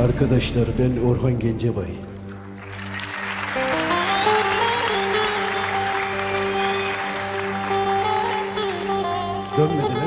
Arkadaşlar ben Orhan Gencebay. Dönmediler.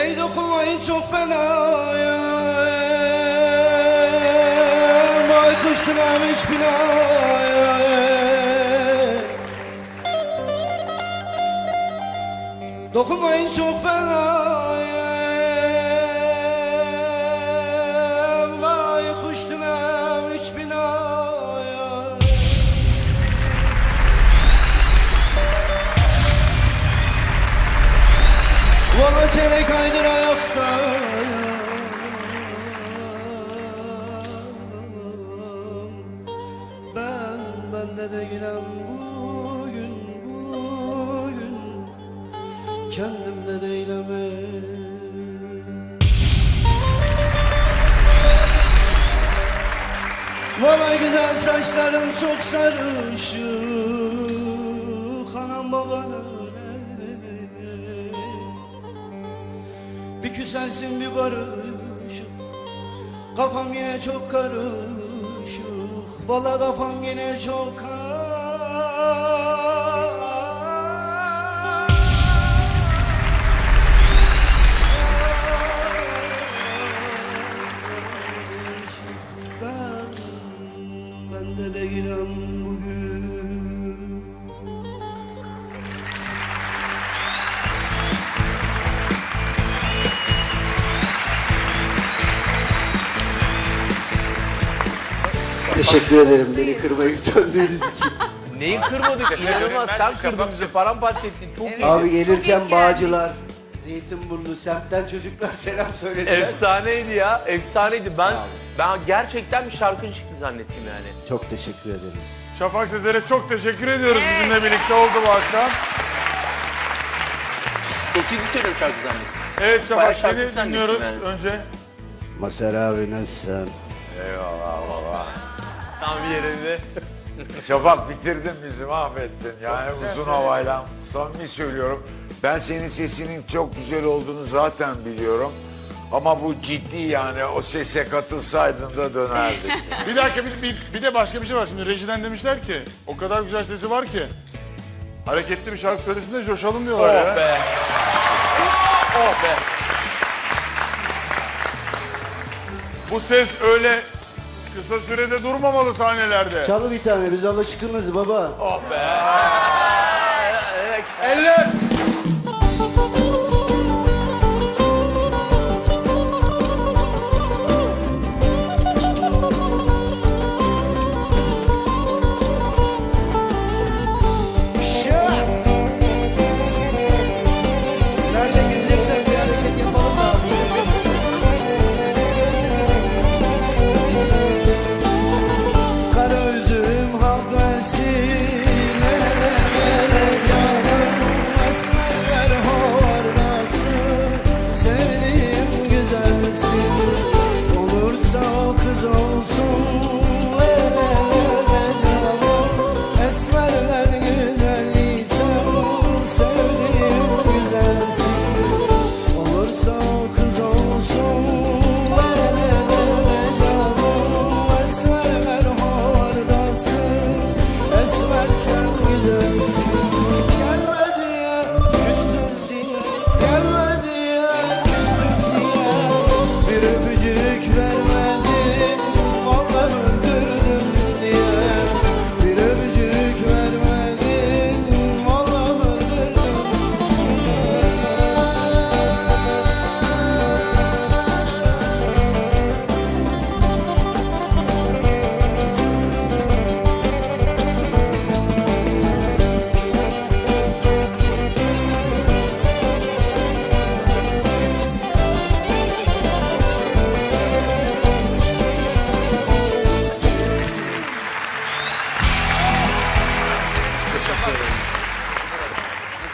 Ey dokunmayın çok fena ya Baykuş tünemiş binaya Dokunmayın çok fena Valla çeyrek aydır ayakta. Ben bende değilim bugün bugün Kendimde değilim. Valla güzel saçlarım çok sarışık Anam baban küsersin bir barışık. Kafam yine çok karışık. Valla kafam yine çok karışık. Ben, ben de değilim bugün Teşekkür ederim beni kırmayıp döndüğünüz için. Neyi kırmadık? İnanılmaz sen kırdın bizi paramparça ettin. Çok iyi. Abi gelirken etkilendik. Bağcılar, Zeytinburnu semtten çocuklar selam söylediler. Efsaneydi ya. Efsaneydi. Ben Sağ ben gerçekten bir şarkın çıktı zannettim yani. Çok teşekkür ederim. Şafak sizlere çok teşekkür ediyoruz bizimle birlikte oldu bu akşam. Çok iyi söylüyorum şarkı zannettim. Evet Bayağı Şafak şarkı seni dinliyoruz yani. önce. Masar abi nasılsın? Tam bir yerinde. Şafak bitirdin bizi mahvettin. Yani uzun havayla samimi söylüyorum. Ben senin sesinin çok güzel olduğunu zaten biliyorum. Ama bu ciddi yani o sese katılsaydın da dönerdik. Bir dakika bir, bir, bir de başka bir şey var şimdi rejiden demişler ki o kadar güzel sesi var ki hareketli bir şarkı söylesin de coşalım diyorlar ya. Oh be. Oh be. Bu ses öyle kısa sürede durmamalı sahnelerde. Çalı bir tane biz alışkınız baba. Oh be. Eller!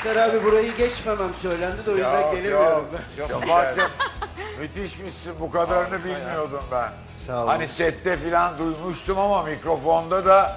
Eser abi burayı geçmemem söylendi de o yüzden gelemiyorum ben. Şafak'cığım müthişmişsin bu kadarını bilmiyordum ben. Sağ olun. Hani sette falan duymuştum ama mikrofonda da